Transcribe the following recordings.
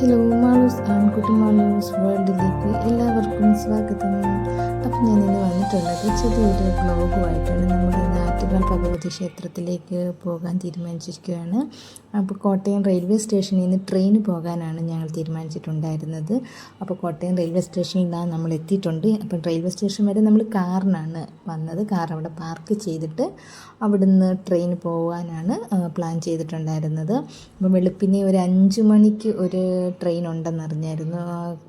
Hello Malu's ആൺകുട്ടി മാളൂസ് വേൾഡിലേക്ക് എല്ലാവർക്കും സ്വാഗതം. അപ്പം ഞാൻ ഇന്ന് വന്നിട്ടുള്ളത് ചെറിയൊരു ബ്ലോഗുമായിട്ടാണ് നമ്മുടെ നാറ്റുകാൽ ഭഗവതി ക്ഷേത്രത്തിലേക്ക് പോകാൻ തീരുമാനിച്ചിരിക്കുകയാണ്. അപ്പോൾ കോട്ടയം റെയിൽവേ സ്റ്റേഷനിൽ നിന്ന് ട്രെയിൻ പോകാനാണ് ഞങ്ങൾ തീരുമാനിച്ചിട്ടുണ്ടായിരുന്നത്. അപ്പോൾ കോട്ടയം റെയിൽവേ സ്റ്റേഷനിൽ നിന്നാണ് നമ്മൾ എത്തിയിട്ടുണ്ട്. അപ്പം റെയിൽവേ സ്റ്റേഷൻ വരെ നമ്മൾ കാറിനാണ് വന്നത്. കാർ അവിടെ പാർക്ക് ചെയ്തിട്ട് അവിടുന്ന് ട്രെയിൻ പോകാനാണ് പ്ലാൻ ചെയ്തിട്ടുണ്ടായിരുന്നത്. അപ്പം വെളുപ്പിനെ ഒരു അഞ്ച് മണിക്ക് ഒരു ട്രെയിൻ ഉണ്ടെന്നറിഞ്ഞായിരുന്നു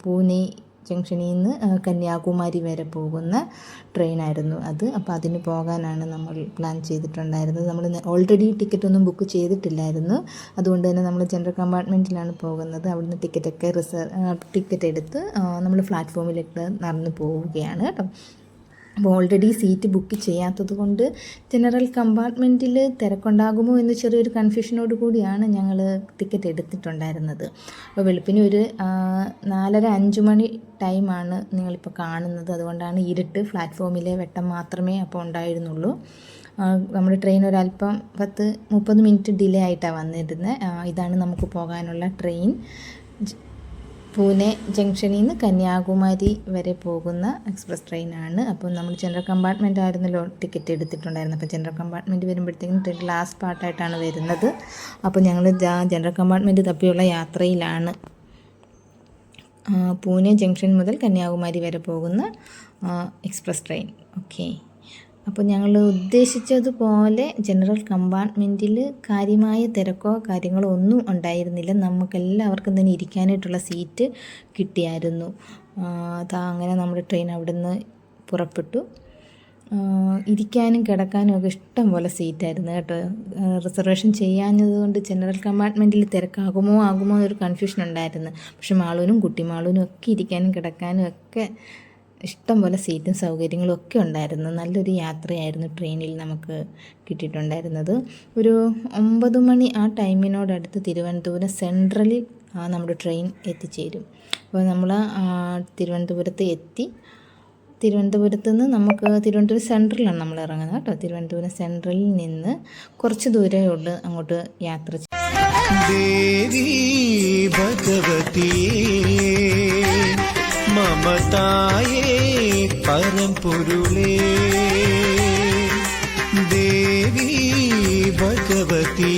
പൂനെ ജംഗ്ഷനിൽ നിന്ന് കന്യാകുമാരി വരെ പോകുന്ന ട്രെയിനായിരുന്നു അത്. അപ്പോൾ അതിന് പോകാനാണ് നമ്മൾ പ്ലാൻ ചെയ്തിട്ടുണ്ടായിരുന്നത്. നമ്മൾ ഓൾറെഡി ടിക്കറ്റ് ഒന്നും ബുക്ക് ചെയ്തിട്ടില്ലായിരുന്നു. അതുകൊണ്ട് തന്നെ നമ്മൾ ജനറൽ കമ്പാർട്ട്മെന്റിലാണ് പോകുന്നത്. അവിടുന്ന് ടിക്കറ്റൊക്കെ റിസർവ് ടിക്കറ്റ് എടുത്ത് നമ്മൾ പ്ലാറ്റ്ഫോമിലേക്ക് നടന്നു പോവുകയാണ് കേട്ടോ. അപ്പോൾ ഓൾറെഡി സീറ്റ് ബുക്ക് ചെയ്യാത്തത് കൊണ്ട് ജനറൽ കമ്പാർട്ട്മെന്റിൽ തിരക്കുണ്ടാകുമോ എന്ന് ചെറിയൊരു കൺഫ്യൂഷനോട് കൂടിയാണ് ഞങ്ങൾ ടിക്കറ്റ് എടുത്തിട്ടുണ്ടായിരുന്നത്. അപ്പോൾ വെളുപ്പിന് ഒരു നാലര അഞ്ച് മണി ടൈമാണ് നിങ്ങളിപ്പോൾ കാണുന്നത്. അതുകൊണ്ടാണ് ഇരുട്ട് പ്ലാറ്റ്ഫോമിലെ വെട്ടം മാത്രമേ അപ്പോൾ ഉണ്ടായിരുന്നുള്ളൂ. നമ്മുടെ ട്രെയിൻ ഒരല്പം പത്ത് മുപ്പത് മിനിറ്റ് ഡിലേ ആയിട്ടാണ് വന്നിരുന്നത്. ഇതാണ് നമുക്ക് പോകാനുള്ള ട്രെയിൻ പൂനെ ജംഗ്ഷനിൽ നിന്ന് കന്യാകുമാരി വരെ പോകുന്ന എക്സ്പ്രസ് ട്രെയിനാണ്. അപ്പോൾ നമ്മൾ ജനറൽ കമ്പാർട്ട്മെന്റ് ആയിരുന്നല്ലോ ടിക്കറ്റ് എടുത്തിട്ടുണ്ടായിരുന്നു അപ്പോൾ ജനറൽ കമ്പാർട്ട്മെന്റ് വരുമ്പോഴത്തേക്കും ട്രെയിൻ ലാസ്റ്റ് പാർട്ടായിട്ടാണ് വരുന്നത്. അപ്പോൾ ഞങ്ങൾ ജനറൽ കമ്പാർട്ട്മെന്റ് തപ്പിയുള്ള യാത്രയിലാണ്. പൂനെ ജംഗ്ഷൻ മുതൽ കന്യാകുമാരി വരെ പോകുന്ന എക്സ്പ്രസ് ട്രെയിൻ. ഓക്കെ. അപ്പോൾ ഞങ്ങൾ ഉദ്ദേശിച്ചതുപോലെ ജനറൽ കമ്പാർട്ട്മെന്റിൽ കാര്യമായ തിരക്കോ കാര്യങ്ങളോ ഒന്നും ഉണ്ടായിരുന്നില്ല. നമുക്കെല്ലാവർക്കും തന്നെ ഇരിക്കാനായിട്ടുള്ള സീറ്റ് കിട്ടിയായിരുന്നു. അതാ അങ്ങനെ നമ്മുടെ ട്രെയിൻ അവിടുന്ന് പുറപ്പെട്ടു. ഇരിക്കാനും കിടക്കാനും ഒക്കെ ഇഷ്ടം പോലെ സീറ്റായിരുന്നു കേട്ടോ. റിസർവേഷൻ ചെയ്യാഞ്ഞത് കൊണ്ട് ജനറൽ കമ്പാർട്ട്മെന്റിൽ തിരക്കാകുമോ ആകുമോ എന്നൊരു കൺഫ്യൂഷൻ ഉണ്ടായിരുന്നു. പക്ഷെ മാളൂനും കുട്ടിമാളൂനും ഒക്കെ ഇരിക്കാനും കിടക്കാനും ഒക്കെ ഇഷ്ടം പോലെ സീറ്റും സൗകര്യങ്ങളും ഒക്കെ ഉണ്ടായിരുന്നു. നല്ലൊരു യാത്രയായിരുന്നു ട്രെയിനിൽ നമുക്ക് കിട്ടിയിട്ടുണ്ടായിരുന്നത്. ഒരു ഒമ്പത് മണി ആ ടൈമിനോടടുത്ത് തിരുവനന്തപുരം സെൻട്രലിൽ നമ്മുടെ ട്രെയിൻ എത്തിച്ചേരും. അപ്പോൾ നമ്മൾ തിരുവനന്തപുരത്ത് എത്തി. തിരുവനന്തപുരത്ത് നിന്ന് നമുക്ക് തിരുവനന്തപുരം സെൻട്രലാണ് നമ്മൾ ഇറങ്ങുന്നത് കേട്ടോ. തിരുവനന്തപുരം സെൻട്രലിൽ നിന്ന് കുറച്ച് ദൂരമേ അങ്ങോട്ട് യാത്ര ചെയ്യാൻ മമതായേ പരംപൊരുളേ ദേവി ഭഗവതി.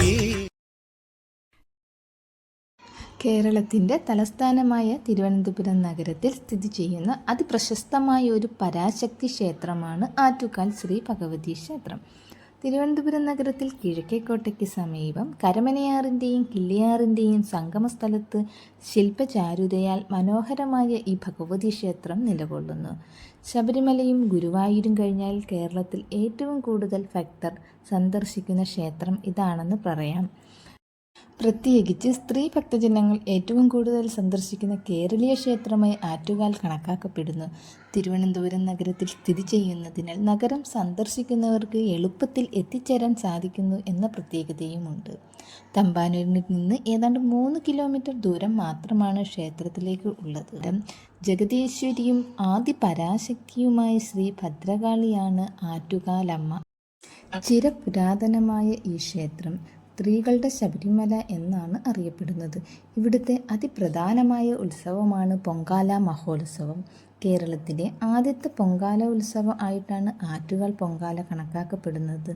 കേരളത്തിന്റെ തലസ്ഥാനമായ തിരുവനന്തപുരം നഗരത്തിൽ സ്ഥിതി ചെയ്യുന്ന അതിപ്രശസ്തമായ ഒരു പരാശക്തി ക്ഷേത്രമാണ് ആറ്റുകാൽ ശ്രീ ഭഗവതി ക്ഷേത്രം. തിരുവനന്തപുരം നഗരത്തിൽ കിഴക്കേക്കോട്ടയ്ക്ക് സമീപം കരമനയാറിന്റെയും കിള്ളിയാറിന്റെയും സംഗമസ്ഥലത്ത് ശില്പചാരുതയാൽ മനോഹരമായ ഈ ഭഗവതി ക്ഷേത്രം നിലകൊള്ളുന്നു. ശബരിമലയും ഗുരുവായൂരും കഴിഞ്ഞാൽ കേരളത്തിൽ ഏറ്റവും കൂടുതൽ ഭക്തർ സന്ദർശിക്കുന്ന ക്ഷേത്രം ഇതാണെന്ന് പറയാം. പ്രത്യേകിച്ച് സ്ത്രീ ഭക്തജനങ്ങൾ ഏറ്റവും കൂടുതൽ സന്ദർശിക്കുന്ന കേരളീയ ക്ഷേത്രമായി ആറ്റുകാൽ കണക്കാക്കപ്പെടുന്നു. തിരുവനന്തപുരം നഗരത്തിൽ സ്ഥിതി ചെയ്യുന്നതിനാൽ നഗരം സന്ദർശിക്കുന്നവർക്ക് എളുപ്പത്തിൽ എത്തിച്ചേരാൻ സാധിക്കുന്നു എന്ന പ്രത്യേകതയുമുണ്ട്. തമ്പാനൂരിൽ നിന്ന് ഏതാണ്ട് മൂന്ന് കിലോമീറ്റർ ദൂരം മാത്രമാണ് ക്ഷേത്രത്തിലേക്ക് ഉള്ളത്. ജഗദീശ്വരിയും ആദി പരാശക്തിയുമായ ശ്രീ ഭദ്രകാളിയാണ് ആറ്റുകാലമ്മ. ചിരപുരാതനമായ ഈ ക്ഷേത്രം സ്ത്രീകളുടെ ശബരിമല എന്നാണ് അറിയപ്പെടുന്നത്. ഇവിടുത്തെ അതിപ്രധാനമായ ഉത്സവമാണ് പൊങ്കാല മഹോത്സവം. കേരളത്തിലെ ആദ്യത്തെ പൊങ്കാല ഉത്സവം ആയിട്ടാണ് ആറ്റുകാൽ പൊങ്കാല കണക്കാക്കപ്പെടുന്നത്.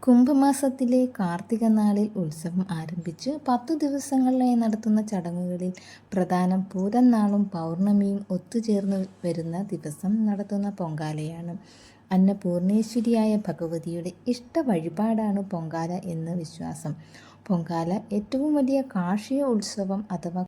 കുംഭമാസത്തിലെ കാർത്തിക നാളിൽ ഉത്സവം ആരംഭിച്ച് പത്തു ദിവസങ്ങളിലായി നടത്തുന്ന ചടങ്ങുകളിൽ പ്രധാനം പൂരം നാളും പൗർണമിയും ഒത്തുചേർന്ന് വരുന്ന ദിവസം നടത്തുന്ന പൊങ്കാലയാണ്. അന്നപൂർണേശ്വരിയായ ഭഗവതിയുടെ ഇഷ്ട വഴിപാടാണ് പൊങ്കാല എന്ന വിശ്വാസം. പൊങ്കാല ഏറ്റവും വലിയ കാർഷിക ഉത്സവം അഥവാ